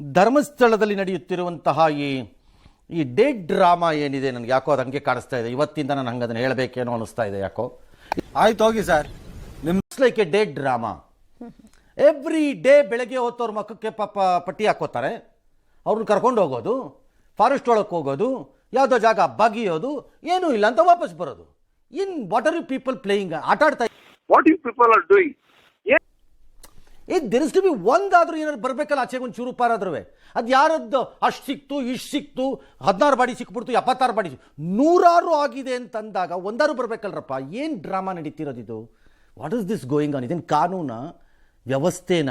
ಧರ್ಮಸ್ಥಳದಲ್ಲಿ ನಡೆಯುತ್ತಿರುವಂತಹ ಈ ಈ ಡೇಟ್ ಡ್ರಾಮಾ ಏನಿದೆ ನನಗೆ? ಯಾಕೋ ಅದು ಹಂಗೆ ಕಾಣಿಸ್ತಾ ಇದೆ. ಇವತ್ತಿಂದ ನಾನು ಹಂಗೆ ಅದನ್ನು ಹೇಳಬೇಕೇನೋ ಅನಿಸ್ತಾ ಇದೆ ಯಾಕೋ. ಆಯ್ತು ಹೋಗಿ ಸರ್. ನಿಮ್ಮ like a date drama every day ಬೆಳಗ್ಗೆ ಹೊತ್ತವ್ರ ಮಕ್ಕಕ್ಕೆ ಪಾಪ ಪಟ್ಟಿ ಹಾಕೋತಾರೆ. ಅವ್ರನ್ನ ಕರ್ಕೊಂಡು ಹೋಗೋದು ಫಾರೆಸ್ಟ್ ಒಳಗೆ ಹೋಗೋದು ಯಾವುದೋ ಜಾಗ ಬಗಿಯೋದು ಏನೂ ಇಲ್ಲ ಅಂತ ವಾಪಸ್ ಬರೋದು. In what are you people playing ಆಟ ಆಡ್ತಾ what you people are doing. ಏ ದಿರ್ಸ್ ಟು ಬಿ ಒಂದಾದರೂ ಏನಾದ್ರು ಬರಬೇಕಲ್ಲ ಆಚೆಗೆ ಒಂದು ಚೂರು ಪಾರಾದ್ರೂ ಅದು ಯಾರದ್ದು? ಅಷ್ಟು ಸಿಕ್ತು ಇಷ್ಟು ಸಿಕ್ತು ಹದಿನಾರು ಬಾಡಿ ಸಿಕ್ಬಿಡ್ತು ಎಪ್ಪತ್ತಾರು ಬಾಡಿ ಸಿಕ್- ನೂರಾರು ಆಗಿದೆ ಅಂತಂದಾಗ ಒಂದಾರು ಬರಬೇಕಲ್ರಪ್ಪ. ಏನು ಡ್ರಾಮಾ ನಡೀತಿರೋದು ಇದು what is this going on ಇದೇನು ಕಾನೂನ? ವ್ಯವಸ್ಥೆನ?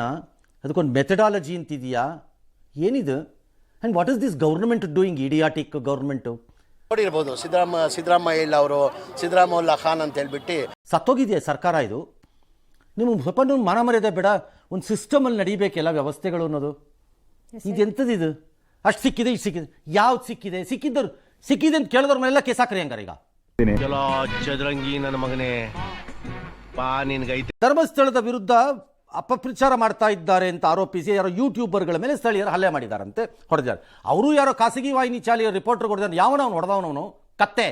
ಅದಕ್ಕೊಂದು ಮೆಥಡಾಲಜಿ ಅಂತಿದೆಯಾ? ಏನಿದು? And what is this government doing idiotic government ನೋಡಿರ್ಬೋದು. ಸಿದ್ದರಾಮ ಸಿದ್ದರಾಮಯ್ಯ ಅವರು ಸಿದ್ದರಾಮಲ್ಲ ಖಾನ್ ಅಂತ ಹೇಳ್ಬಿಟ್ಟು ಸತ್ತೋಗಿದೆಯಾ ಸರ್ಕಾರ ಇದು? ನಿಮಗೆ ಸ್ವಲ್ಪ ನಿಮ್ಮ ಮಾನ ಮರ್ಯಾದೆ ಬೇಡ. ಒಂದು ಸಿಸ್ಟಮಲ್ಲಿ ನಡಿಬೇಕೆಲ್ಲ ವ್ಯವಸ್ಥೆಗಳು ಅನ್ನೋದು. ಇದೆಂಥದ್ದು ಇದು ಅಷ್ಟು ಸಿಕ್ಕಿದೆ ಇಷ್ಟು ಸಿಕ್ಕಿದೆ. ಯಾವ್ದು ಸಿಕ್ಕಿದೆ? ಸಿಕ್ಕಿದ್ದರು ಸಿಕ್ಕಿದೆ ಅಂತ ಕೇಳಿದವ್ರ ಮೇಲೆಲ್ಲ ಕೇಸ್ ಹಾಕ್ರಿ ಹಂಗಾರೆ ಈಗ. ಚಲೋ ಚದುರಂಗಿ ನನ್ನ ಮಗನೇ. ಬಾ ನಿನ್ಗೈತೆ ಧರ್ಮಸ್ಥಳದ ವಿರುದ್ಧ ಅಪಪ್ರಚಾರ ಮಾಡ್ತಾ ಇದ್ದಾರೆ ಅಂತ ಆರೋಪಿಸಿ ಯಾರೋ ಯೂಟ್ಯೂಬರ್ಗಳ ಮೇಲೆ ಸ್ಥಳೀಯರು ಹಲ್ಲೆ ಮಾಡಿದಾರಂತೆ ಹೊಡೆದಿದ್ದಾರೆ. ಅವರು ಯಾರೋ ಖಾಸಗಿ ವಾಹಿನಿ ಚಾಲಿಯ ರಿಪೋರ್ಟರ್ ಹೊಡೆದಾರೆ ಯಾವನವನು ಹೊಡೆದವನವನು ಕತ್ತೆ.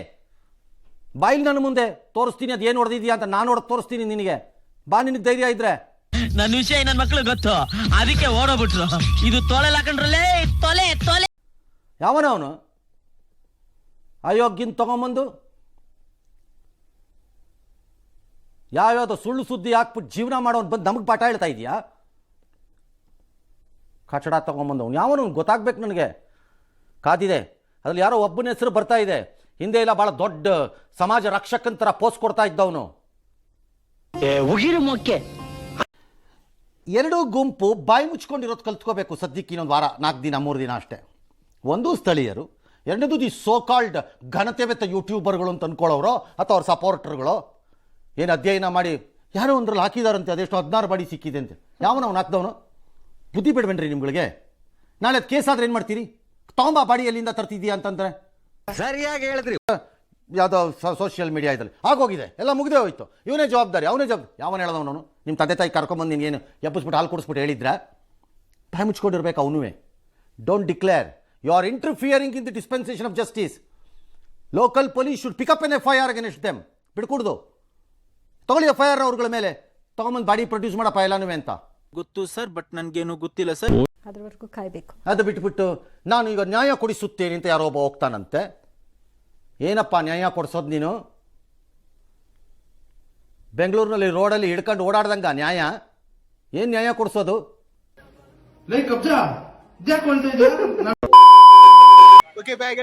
ಬಾಯಿಲ್ ನನ್ನ ಮುಂದೆ ತೋರಿಸ್ತೀನಿ ಅದು ಏನು ಹೊಡೆದಿದ್ಯಾ ಅಂತ ನಾನು ಹೊಡೆದು ತೋರಿಸ್ತೀನಿ ನಿನಗೆ. ಬಾ ನಿನಗೆ ಧೈರ್ಯ ಇದ್ರೆ. ನನ್ನ ವಿಷಯ ನನ್ ಮಕ್ಳು ಗೊತ್ತು. ಅದಕ್ಕೆ ಓಡೋಗ್ಬಿಟ್ರು. ಇದು ತೊಲೆ ಹಾಕೊಂಡ್ರಲ್ಲೇ ತೊಲೆ ತೊಲೆ. ಯಾವನ ಅವನು? ಅಯೋಗ್ಯನ್ ತಗೊಂಬಂದು. ಯಾವ್ಯಾವ್ದೋ ಸುಳ್ಳು ಸುದ್ದಿ ಹಾಕ್ಬಿಟ್ಟು ಜೀವನ ಮಾಡೋನು ಬಂದು ನಮಗೆ ಪಾಠ ಹೇಳ್ತಾ ಇದೆಯಾ? ಕಚಡ ತಗೊಂಬಂದು ಅವ್ನು ಯಾವನು ಗೊತ್ತಾಗ್ಬೇಕು ನನಗೆ. ಕಾದಿದೆ. ಅದ್ರಲ್ಲಿ ಯಾರೋ ಒಬ್ಬನ ಹೆಸರು ಬರ್ತಾ ಇದೆ. ಹಿಂದೆ ಇಲ್ಲ ಭಾಳ ದೊಡ್ಡ ಸಮಾಜ ರಕ್ಷಕಂತರ ಪೋಸ್ಟ್ ಕೊಡ್ತಾ ಇದ್ದವನು. ಉಗಿರು ಮೊಕ್ಕೆ. ಎರಡೂ ಗುಂಪು ಬಾಯಿ ಮುಚ್ಕೊಂಡಿರೋದು ಕಲ್ತ್ಕೋಬೇಕು ಸದ್ಯಕ್ಕೆ ಇನ್ನೊಂದು ವಾರ ನಾಲ್ಕು ದಿನ ಮೂರು ದಿನ ಅಷ್ಟೇ. ಒಂದು ಸ್ಥಳೀಯರು ಎರಡನೇದು ದಿ ಸೋ ಕಾಲ್ಡ್ ಘನತೆವೆತ್ತ ಯೂಟ್ಯೂಬರ್ಗಳು ಅಂತ ಅಂದ್ಕೊಳ್ಳೋರು ಅಥವಾ ಅವ್ರ ಸಪೋರ್ಟರ್ಗಳು ಏನು ಅಧ್ಯಯನ ಮಾಡಿ ಯಾರೋ ಒಂದ್ರಲ್ಲಿ ಹಾಕಿದಾರಂತೆ ಅದೆಷ್ಟು ಹದಿನಾರು ಬಾಡಿ ಸಿಕ್ಕಿದೆ ಅಂತ. ಯಾವನ ಅವ್ನು ಹಾಕ್ದವನು? ಬುದ್ಧಿ ಬಿಡ್ಬೇಡ್ರಿ ನಿಮ್ಗಳಿಗೆ. ನಾಳೆ ಅದು ಕೇಸ್ ಆದ್ರೆ ಏನು ಮಾಡ್ತೀರಿ? ತೊಂಬ ಬಾಡಿ ಎಲ್ಲಿಂದ ತರ್ತಿದ್ದೀಯಾ ಅಂತಂದ್ರೆ. ಸರಿಯಾಗಿ ಹೇಳಿದ್ರಿ. ಯಾವುದೋ ಸೋಷಿಯಲ್ ಮೀಡಿಯಾ ಇದ್ರಲ್ಲಿ. ಆಗೋಗಿದೆ ಎಲ್ಲ ಮುಗಿದೇ ಹೋಯ್ತು. ಇವನೇ ಜವಾಬ್ದಾರಿ ಅವನೇ ಜವಾಬ್ದಾರಿ. ಯಾವನ ಹೇಳ್ದವನು ನಿಮ್ಮ ತಂದೆ ತಾಯಿ ಕರ್ಕೊಂಬಂದು ನೀನು ಎಬ್ಬಿಸ್ಬಿಟ್ಟು ಹಾಲು ಕುಡಿಸ್ಬಿಟ್ಟು ಹೇಳಿದ್ರೆ? ಬಾಯಿ ಮುಚ್ಕೊಂಡಿರ್ಬೇಕು ಅವನು don't declare you are interfering in the dispensation of justice local police should pick up an F I R against them ಬಿಡ್ಕೊಡ್ದು. ತಗೊಳ್ಳಿ ಎಫ್ ಐ ಆರ್ ಅವ್ರಗಳ ಮೇಲೆ. ತಗೊಂಬಂದು ಬಾಡಿ ಪ್ರೊಡ್ಯೂಸ್ ಮಾಡಪ್ಪ ಎಲ್ಲನೂ ಅಂತ. ಗೊತ್ತು ಸರ್ ಬಟ್ ನನಗೇನು ಗೊತ್ತಿಲ್ಲ ಸರ್. ಅದ್ರವರೆಗೂ ಕಾಯ್ಬೇಕು. ಅದು ಬಿಟ್ಬಿಟ್ಟು ನಾನು ಈಗ ನ್ಯಾಯ ಕೊಡಿಸುತ್ತೇನೆ ಅಂತ ಯಾರೋ ಒಬ್ಬ ಹೋಗ್ತಾನಂತೆ. ಏನಪ್ಪ ನ್ಯಾಯ ಕೊಡಿಸೋದು ನೀನು? ಬೆಂಗಳೂರಿನಲ್ಲಿ ರೋಡಲ್ಲಿ ಹಿಡ್ಕೊಂಡು ಓಡಾಡ್ದಂಗ ನ್ಯಾಯ? ಏನು ನ್ಯಾಯ ಕೊಡ್ಸೋದು? Okay bag